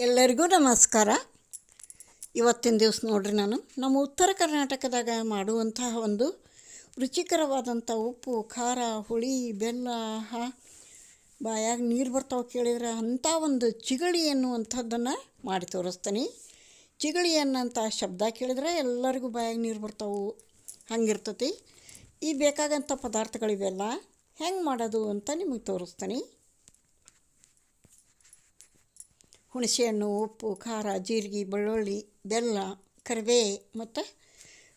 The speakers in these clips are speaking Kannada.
ಎಲ್ಲರಿಗೂ ನಮಸ್ಕಾರ. ಇವತ್ತಿನ ದಿವಸ ನೋಡ್ರಿ ನಾನು. ನಮ್ಮ ಉತ್ತರ ಕರ್ನಾಟಕದಾಗ ಮಾಡುವಂತಹ ಒಂದು ರುಚಿಕರವಾದಂಥ ಉಪ್ಪು, ಖಾರ, ಹುಳಿ, ಬೆಲ್ಲ, ಹಾ, ಬಾಯಾಗ ನೀರು ಬರ್ತಾವೆ ಕೇಳಿದ್ರೆ ಅಂಥ ಒಂದು ಚಿಗಳಿ ಎನ್ನುವಂಥದ್ದನ್ನು ಮಾಡಿ ತೋರಿಸ್ತೀನಿ. ಚಿಗಳಿ ಅನ್ನೋಂಥ ಶಬ್ದ ಕೇಳಿದ್ರೆ ಎಲ್ಲರಿಗೂ ಬಾಯಾಗ ನೀರು ಬರ್ತಾವೆ, ಹಂಗಿರ್ತತಿ. ಈ ಬೇಕಾಗಂಥ ಪದಾರ್ಥಗಳಿವೆಲ್ಲ ಹೆಂಗೆ ಮಾಡೋದು ಅಂತ ನಿಮಗೆ ತೋರಿಸ್ತೀನಿ. ಹುಣಸೆಹಣ್ಣು, ಉಪ್ಪು, ಖಾರ, ಜೀರಿಗೆ, ಬೆಳ್ಳುಳ್ಳಿ, ಬೆಲ್ಲ ಕರಿಬೇ ಮತ್ತು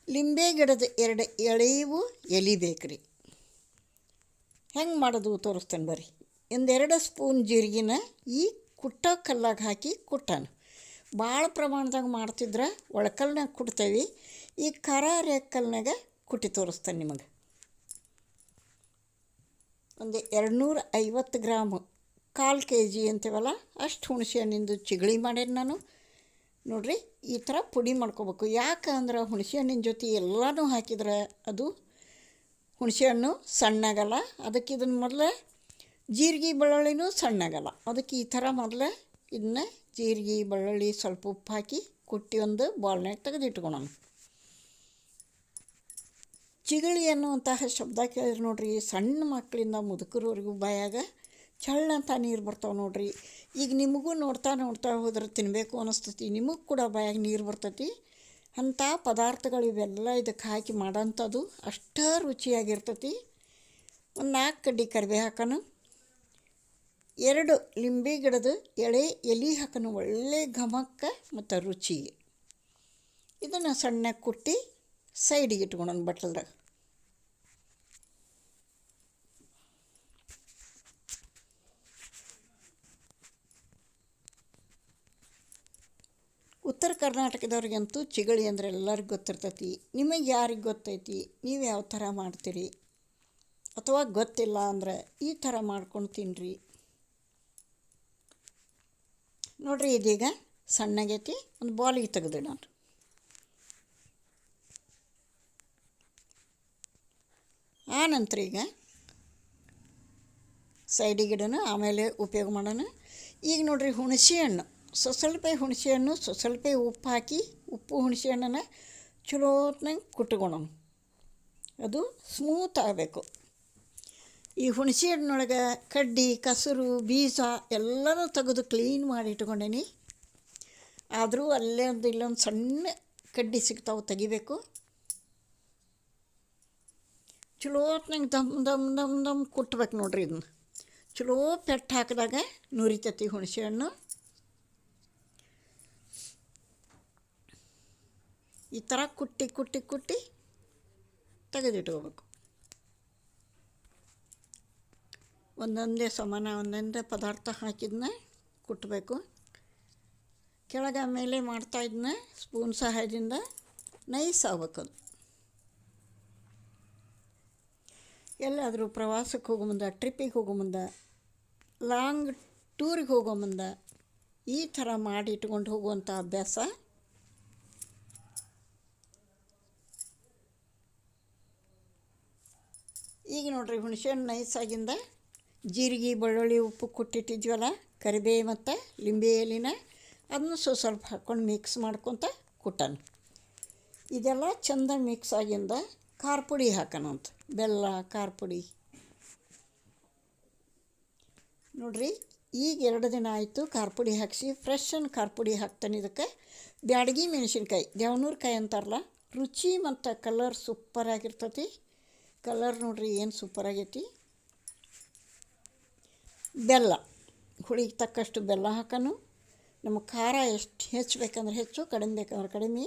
ಲಿಂಬೆ ಗಿಡದ ಎರಡು ಎಳೆಯವು ಎಲೆ ಬೇಕ್ರಿ. ಹೆಂಗೆ ಮಾಡೋದು ತೋರಿಸ್ತೇನೆ ಬರ್ರಿ. ಒಂದೆರಡು ಸ್ಪೂನ್ ಜೀರಿಗೆನ ಈ ಕುಟ್ಟ ಕಲ್ಲಾಗ ಹಾಕಿ ಕುಟ್ಟಾನ. ಭಾಳ ಪ್ರಮಾಣದಾಗ ಮಾಡ್ತಿದ್ರೆ ಒಳಕಲ್ನಾಗ ಕುಟ್ತೇವೆ. ಈ ಖಾರ ರೇಕಲ್ನಾಗ ಕುಟ್ಟಿ ತೋರಿಸ್ತೇನೆ ನಿಮಗೆ. ಒಂದು ಎರಡು ನೂರ ಐವತ್ತು ಗ್ರಾಮು ಕಾಲು ಕೆ ಜಿ ಅಂತೀವಲ್ಲ, ಅಷ್ಟು ಹುಣಸೆ ಹಣ್ಣಿಂದು ಚಿಗಳಿ ಮಾಡೇನಿ ನಾನು. ನೋಡಿರಿ, ಈ ಥರ ಪುಡಿ ಮಾಡ್ಕೋಬೇಕು. ಯಾಕಂದ್ರೆ ಹುಣಸೆ ಹಣ್ಣಿನ ಜೊತೆ ಎಲ್ಲನೂ ಹಾಕಿದ್ರೆ ಅದು ಹುಣಸೆ ಹಣ್ಣು ಸಣ್ಣಾಗಲ್ಲ. ಅದಕ್ಕೆ ಇದನ್ನು ಮೊದಲೇ ಜೀರಿಗೆ ಬೆಳ್ಳುಳ್ಳಿನೂ ಸಣ್ಣಾಗಲ್ಲ. ಅದಕ್ಕೆ ಈ ಥರ ಮೊದಲೇ ಇದನ್ನ ಜೀರಿಗೆ, ಬೆಳ್ಳುಳ್ಳಿ ಸ್ವಲ್ಪ ಉಪ್ಪು ಹಾಕಿ ಕುಟ್ಟಿ ಒಂದು ಬಾಲ್ನಾಗ ತೆಗೆದಿಟ್ಕೊಳೋಣ. ಚಿಗಳಿ ಅನ್ನುವಂತಹ ಶಬ್ದ ಕೇಳಿದ್ರೆ ನೋಡ್ರಿ, ಸಣ್ಣ ಮಕ್ಕಳಿಂದ ಮುದುಕರವರೆಗೂ ಬಾಯಾಗ ಚಳ್ಳಂತ ನೀರು ಬರ್ತಾವೆ ನೋಡ್ರಿ. ಈಗ ನಿಮಗೂ ನೋಡ್ತಾ ನೋಡ್ತಾ ಹೋದ್ರೆ ತಿನ್ನಬೇಕು ಅನ್ನಿಸ್ತತಿ ನಿಮಗೆ ಕೂಡ ಬಾಯಾಗ ನೀರು ಬರ್ತೈತಿ. ಅಂಥ ಪದಾರ್ಥಗಳು ಇವೆಲ್ಲ ಇದಕ್ಕೆ ಹಾಕಿ ಮಾಡೋಂಥದ್ದು ಅಷ್ಟೇ ರುಚಿಯಾಗಿರ್ತತಿ. ಒಂದು ನಾಲ್ಕು ಕಡ್ಡಿ ಕರಿಬೇ ಹಾಕೋಣ ಎರಡು ಲಿಂಬೆ ಗಿಡದ ಎಳೆ, ಎಲೆ ಹಾಕೋಣ ಒಳ್ಳೆ ಘಮಕ್ಕ ಮತ್ತು ರುಚಿ. ಇದನ್ನು ಸಣ್ಣಗೆ ಕುಟ್ಟಿ ಸೈಡಿಗೆ ಇಟ್ಕೊಳೋಣ ಬಟ್ಲದಾಗ. ಉತ್ತರ ಕರ್ನಾಟಕದವ್ರಿಗಂತೂ ಚಿಗಳಿ ಅಂದರೆ ಎಲ್ಲರಿಗೂ ಗೊತ್ತಿರ್ತೈತಿ. ನಿಮಗೆ ಯಾರಿಗೆ ಗೊತ್ತೈತಿ? ನೀವು ಯಾವ ಥರ ಮಾಡ್ತೀರಿ? ಅಥವಾ ಗೊತ್ತಿಲ್ಲ ಅಂದ್ರೆ ಈ ಥರ ಮಾಡ್ಕೊಂಡು ತಿನ್ನಿರಿ ನೋಡ್ರಿ ಇದೀಗ ಸಣ್ಣಗೈತಿ ಒಂದು ಬಾಲಿಗೆ ತೆಗೆದಿಡೋಣ ಆ ನಂತರ ಈಗ ಸೈಡಿಗಿಡೋಣ ಆಮೇಲೆ ಉಪಯೋಗ ಮಾಡೋಣ. ಈಗ ನೋಡ್ರಿ ಹುಣಸೆ ಹಣ್ಣು. ಸ್ವಲ್ಪ ಹುಣಸೆ ಹಣ್ಣು ಸ್ವಲ್ಪ ಉಪ್ಪು ಹಾಕಿ ಉಪ್ಪು ಹುಣಸೆ ಹಣ್ಣನ್ನು ಚಲೋತ್ನಂಗೆ ಕುಟ್ಕೊಳೋಣ. ಅದು ಸ್ಮೂತ್ ಆಗಬೇಕು. ಈ ಹುಣಸೆ ಹಣ್ಣೊಳಗೆ ಕಡ್ಡಿ, ಕಸರು, ಬೀಜ ಎಲ್ಲನೂ ತೆಗೆದು ಕ್ಲೀನ್ ಮಾಡಿ ಇಟ್ಕೊಂಡೇನಿ. ಆದರೂ ಅಲ್ಲೇ ಒಂದು ಇಲ್ಲೊಂದು ಸಣ್ಣ ಕಡ್ಡಿ ಸಿಗ್ತಾವೆ ತೆಗಿಬೇಕು. ಚಲೋತ್ನಂಗೆ ದಮ್ ದಮ್ ದಮ್ ದಮ್ ಕುಟ್ಬೇಕು ನೋಡ್ರಿ ಇದನ್ನ ಚಲೋ ಪೆಟ್ಟು ಹಾಕಿದಾಗ ನುರಿತೈತಿ ಹುಣಸೆ ಹಣ್ಣು ಈ ಥರ ಕುಟ್ಟಿ ಕುಟ್ಟಿ ಕುಟ್ಟಿ ತೆಗೆದಿಟ್ಕೋಬೇಕು. ಒಂದೊಂದೇ ಸಮಾನ, ಒಂದೊಂದೇ ಪದಾರ್ಥ ಹಾಕಿದ್ನ ಕುಟ್ಟಬೇಕು ಕೆಳಗೆ ಮೇಲೆ ಮಾಡ್ತಾಯಿದ್ನ ಸ್ಪೂನ್ ಸಹಾಯದಿಂದ ನೈಸ್ ಆಗ್ಬೇಕು ಎಲ್ಲಾದರೂ ಪ್ರವಾಸಕ್ಕೆ ಹೋಗೋ ಮುಂದೆ ಟ್ರಿಪ್ಪಿಗೆ ಹೋಗೋ ಮುಂದೆ ಲಾಂಗ್ ಟೂರಿಗೆ ಹೋಗೋ ಮುಂದೆ ಈ ಥರ ಮಾಡಿ ಇಟ್ಕೊಂಡು ಹೋಗುವಂಥ ಅಭ್ಯಾಸ ಈಗ ನೋಡ್ರಿ ಹುಣಸೆಹಣ್ಣು ನೈಸಾಗಿಂದ ಜೀರಿಗೆ, ಬೆಳ್ಳುಳ್ಳಿ, ಉಪ್ಪು ಕೊಟ್ಟಿಟ್ಟಿದ್ವಲ್ಲ ಕರಿಬೇ ಮತ್ತು ಲಿಂಬೆ ಎಲೆನ ಅದನ್ನು ಸ್ವಲ್ಪ ಸ್ವಲ್ಪ ಹಾಕ್ಕೊಂಡು ಮಿಕ್ಸ್ ಮಾಡ್ಕೊತ ಕುಟ್ಟಣ ಇದೆಲ್ಲ ಚಂದ ಮಿಕ್ಸ್ ಆಗಿಂದ ಖಾರ ಪುಡಿ ಹಾಕೋಣಂತ ಬೆಲ್ಲ, ಖಾರ ಪುಡಿ. ನೋಡ್ರಿ, ಈಗ ಎರಡು ದಿನ ಆಯಿತು ಖಾರ ಪುಡಿ ಹಾಕಿಸಿ ಫ್ರೆಶ್ ಅನ್ ಖಾರ ಪುಡಿ ಹಾಕ್ತಾನೆ ಇದಕ್ಕೆ. ಬ್ಯಾಡಗಿ ಮೆಣಸಿನ್ಕಾಯಿ, ದೇವನೂರು ಕಾಯಿ ಅಂತಾರಲ್ಲ, ರುಚಿ ಮತ್ತು ಕಲರ್ ಸೂಪರಾಗಿರ್ತೈತಿ ಕಲರ್ ನೋಡ್ರಿ ಏನು ಸೂಪರ್ ಆಗೈತಿ. ಬೆಲ್ಲ, ಹುಳಿಗೆ ತಕ್ಕಷ್ಟು ಬೆಲ್ಲ ಹಾಕೋನು. ನಮಗೆ ಖಾರ ಎಷ್ಟು ಹೆಚ್ಚು ಬೇಕಂದ್ರೆ ಹೆಚ್ಚು, ಕಡಿಮೆ ಬೇಕಂದ್ರೆ ಕಡಿಮೆ.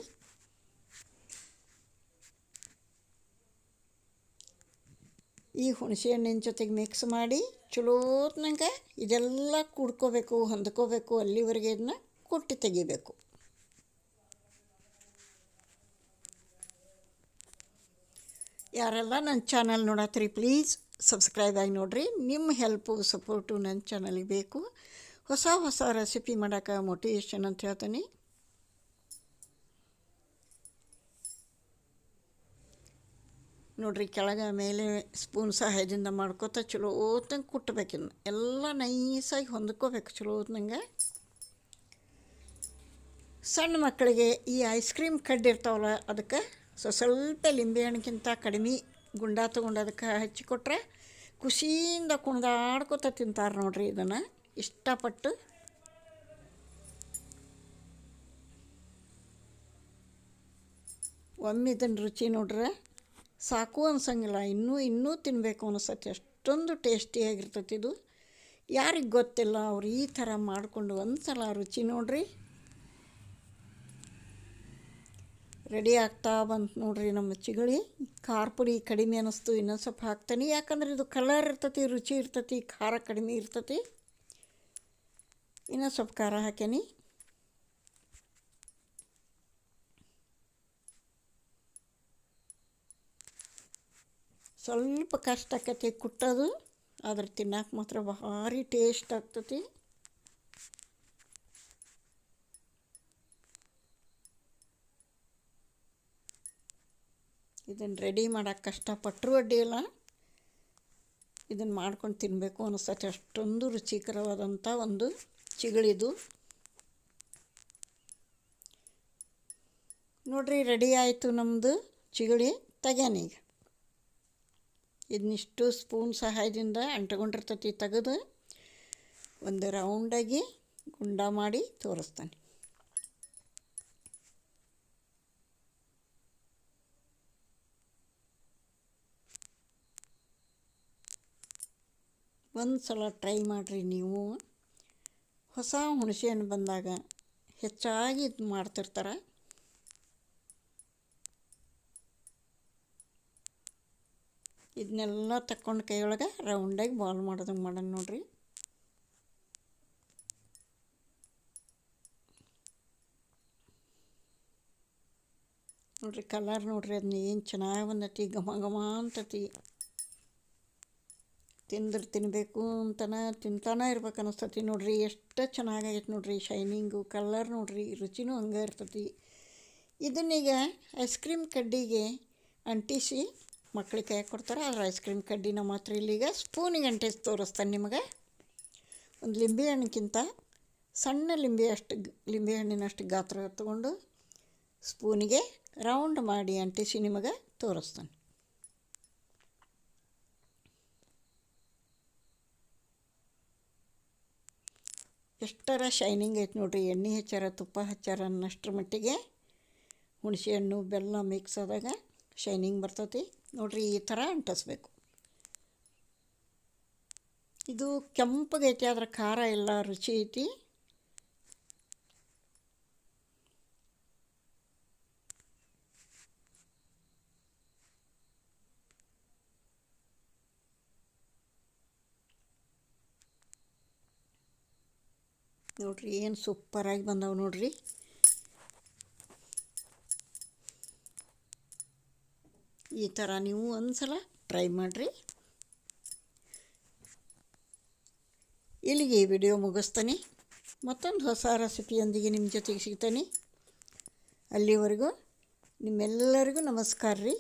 ಈ ಹುಣಸೆ ಹಣ್ಣಿನ ಜೊತೆಗೆ ಮಿಕ್ಸ್ ಮಾಡಿ, ಚಲೋತ್ನಂಗೆ ಇದೆಲ್ಲ ಕುಡ್ಕೋಬೇಕು, ಹೊಂದ್ಕೋಬೇಕು ಅಲ್ಲಿವರೆಗೆ ಇದನ್ನ ಕುಟ್ಟಿ ತೆಗಿಬೇಕು. ಯಾರೆಲ್ಲ ನನ್ನ ಚಾನಲ್ ನೋಡತ್ತೀರಿ ಪ್ಲೀಸ್ ಸಬ್ಸ್ಕ್ರೈಬ್ ಆಗಿ ನೋಡಿರಿ. ನಿಮ್ಮ ಹೆಲ್ಪು ಸಪೋರ್ಟು ನನ್ನ ಚಾನಲಿಗೆ ಬೇಕು. ಹೊಸ ಹೊಸ ರೆಸಿಪಿ ಮಾಡೋಕ್ಕೆ ಮೋಟಿವೇಶನ್ ಅಂತ ಹೇಳ್ತೀನಿ. ನೋಡ್ರಿ, ಕೆಳಗೆ ಮೇಲೆ ಸ್ಪೂನ್ ಸಹಾಯದಿಂದ ಮಾಡ್ಕೋತ ಚಲೋತ್ತಂಗೆ ಕುಟ್ಟಬೇಕಿನ್ನು ಎಲ್ಲ ನೈಸಾಗಿ ಹೊಂದ್ಕೋಬೇಕು ಚಲೋತ್ನಂಗೆ ಸಣ್ಣ ಮಕ್ಕಳಿಗೆ ಈ ಐಸ್ ಕ್ರೀಮ್ ಕಡ್ಡಿ ಇರ್ತಾವಲ್ಲ, ಅದಕ್ಕೆ ಸೊ ಸ್ವಲ್ಪ ಲಿಂಬೆ ಹಣ್ಣಿಗಿಂತ ಕಡಿಮೆ ಗುಂಡ ತೊಗೊಂಡು ಅದಕ್ಕೆ ಹಚ್ಚಿಕೊಟ್ರೆ ಖುಷಿಯಿಂದ ಕುಣಿದಾಡ್ಕೊತ ತಿಂತಾರೆ ನೋಡ್ರಿ ಇದನ್ನು. ಇಷ್ಟಪಟ್ಟು. ಒಮ್ಮೆ ಇದನ್ನು ರುಚಿ ನೋಡ್ರೆ ಸಾಕು ಅನ್ಸಂಗಿಲ್ಲ. ಇನ್ನೂ ಇನ್ನೂ ತಿನ್ನಬೇಕು ಅನಿಸತ್ತೆ. ಅಷ್ಟೊಂದು ಟೇಸ್ಟಿಯಾಗಿರ್ತೈತಿ ಇದು. ಯಾರಿಗೆ ಗೊತ್ತಿಲ್ಲ ಅವ್ರು ಈ ಥರ ಮಾಡಿಕೊಂಡು ಒಂದು ಸಲ ರುಚಿ ನೋಡ್ರಿ. ರೆಡಿ ಆಗ್ತಾ ಬಂತು ನೋಡ್ರಿ ನಮ್ಮ ಚಿಗಳಿ ಖಾರ ಪುಡಿ ಕಡಿಮೆ ಅನ್ನಿಸ್ತು, ಇನ್ನೊಂದು ಸ್ವಲ್ಪ ಹಾಕ್ತೇನೆ. ಯಾಕಂದ್ರೆ ಇದು ಕಲರ್ ಇರ್ತತಿ, ರುಚಿ ಇರ್ತತಿ, ಖಾರ ಕಡಿಮೆ ಇರ್ತತಿ. ಇನ್ನೊಂದು ಸ್ವಲ್ಪ ಖಾರ ಹಾಕ್ಯಾನಿ. ಸ್ವಲ್ಪ ಕಷ್ಟ ಆಕತಿ ಕುಟ್ಟೋದು, ಆದ್ರೆ ತಿನ್ನಕ್ಕೆ ಮಾತ್ರ ಭಾರಿ ಟೇಸ್ಟ್ ಆಗ್ತೈತಿ. ಇದನ್ನು ರೆಡಿ ಮಾಡೋಕ್ಕೆ ಕಷ್ಟಪಟ್ಟರು ಅಡ್ಡಿಯಿಲ್ಲ ಇದನ್ನು ಮಾಡ್ಕೊಂಡು ತಿನ್ನಬೇಕು ಅನ್ನಿಸ್ತೈತೆ ಅಷ್ಟೊಂದು ರುಚಿಕರವಾದಂಥ ಒಂದು ಚಿಗಳಿದು. ನೋಡ್ರಿ ರೆಡಿ ಆಯಿತು ನಮ್ಮದು ಚಿಗಳಿ ತೆಗ್ಯಾನೀಗ ಇದನ್ನಿಷ್ಟು ಸ್ಪೂನ್ ಸಹಾಯದಿಂದ ಅಂಟ್ಕೊಂಡಿರ್ತೈತಿ ತೆಗೆದು ಒಂದು ರೌಂಡಾಗಿ ಗುಂಡ ಮಾಡಿ ತೋರಿಸ್ತಾನೆ. ಒಂದು ಸಲ ಟ್ರೈ ಮಾಡಿರಿ ನೀವು. ಹೊಸ ಹುಣಸೆ ಹಣ್ಣು ಬಂದಾಗ ಹೆಚ್ಚಾಗಿ ಇದು ಮಾಡ್ತಿರ್ತಾರೆ. ಇದನ್ನೆಲ್ಲ ತಕ್ಕೊಂಡು ಕೈಯೊಳಗೆ ರೌಂಡಾಗಿ ಬಾಲ್ ಮಾಡೋದಂಗೆ ಮಾಡೋಣ ನೋಡಿರಿ. ನೋಡ್ರಿ ಕಲರ್ ನೋಡ್ರಿ ಅದನ್ನ ಏನು ಚೆನ್ನಾಗಿ ಬಂದತಿ, ಘಮ ಘಮ ಅಂತತಿ. ತಿಂದ್ರೆ ತಿನ್ನಬೇಕು ಅಂತನ ತಿಂತಾನೆ ಇರ್ಬೇಕು ಅನ್ನಿಸ್ತತಿ ನೋಡಿರಿ. ಎಷ್ಟು ಚೆನ್ನಾಗೈತೆ ನೋಡಿರಿ. ಶೈನಿಂಗು ಕಲರ್ ನೋಡಿರಿ. ರುಚಿನೂ ಹಂಗೆ ಇರ್ತತಿ. ಇದನ್ನೀಗ ಐಸ್ ಕ್ರೀಮ್ ಕಡ್ಡಿಗೆ ಅಂಟಿಸಿ ಮಕ್ಕಳಿಗೆ ಕೈ ಕೊಡ್ತಾರೆ ಆದ್ರೆ ಐಸ್ ಕ್ರೀಮ್ ಕಡ್ಡಿನ ಮಾತ್ರ ಇಲ್ಲಿಗ ಸ್ಪೂನಿಗೆ ಅಂಟಿಸಿ ತೋರಿಸ್ತಾನೆ ನಿಮಗೆ. ಒಂದು ಲಿಂಬೆ ಹಣ್ಣಿಗಿಂತ ಸಣ್ಣ ಲಿಂಬೆ ಅಷ್ಟು ಲಿಂಬೆ ಹಣ್ಣಿನಷ್ಟು ಗಾತ್ರ ತಗೊಂಡು ಸ್ಪೂನಿಗೆ ರೌಂಡ್ ಮಾಡಿ ಅಂಟಿಸಿ ನಿಮಗೆ ತೋರಿಸ್ತಾನೆ. ಎಷ್ಟರ ಶೈನಿಂಗ್ ಐತೆ ನೋಡ್ರಿ, ಎಣ್ಣೆ ಹಚ್ಚಾರ, ತುಪ್ಪ ಹಚ್ಚಾರ ಅನ್ನಷ್ಟರ ಮಟ್ಟಿಗೆ ಹುಣಸೆ ಹಣ್ಣು, ಬೆಲ್ಲ ಮಿಕ್ಸ್ ಆದಾಗ ಶೈನಿಂಗ್ ಬರ್ತೈತಿ. ನೋಡ್ರಿ, ಈ ಥರ ಅಂಟಿಸ್ಬೇಕು. ಇದು ಕೆಂಪಗೈತಿ, ಆದ್ರೆ ಖಾರ ಇಲ್ಲ, ರುಚಿ ಐತಿ. ನೋಡ್ರಿ ಏನು ಸೂಪರಾಗಿ ಬಂದವು ನೋಡ್ರಿ. ಈ ಥರ ನೀವು ಒಂದು ಸಲ ಟ್ರೈ ಮಾಡಿರಿ. ಇಲ್ಲಿಗೆ ಈ ವಿಡಿಯೋ ಮುಗಿಸ್ತಾನೆ. ಮತ್ತೊಂದು ಹೊಸ ರೆಸಿಪಿಯೊಂದಿಗೆ ನಿಮ್ಮ ಜೊತೆಗೆ ಸಿಗ್ತಾನೆ. ಅಲ್ಲಿವರೆಗೂ ನಿಮ್ಮೆಲ್ಲರಿಗೂ ನಮಸ್ಕಾರ ರೀ.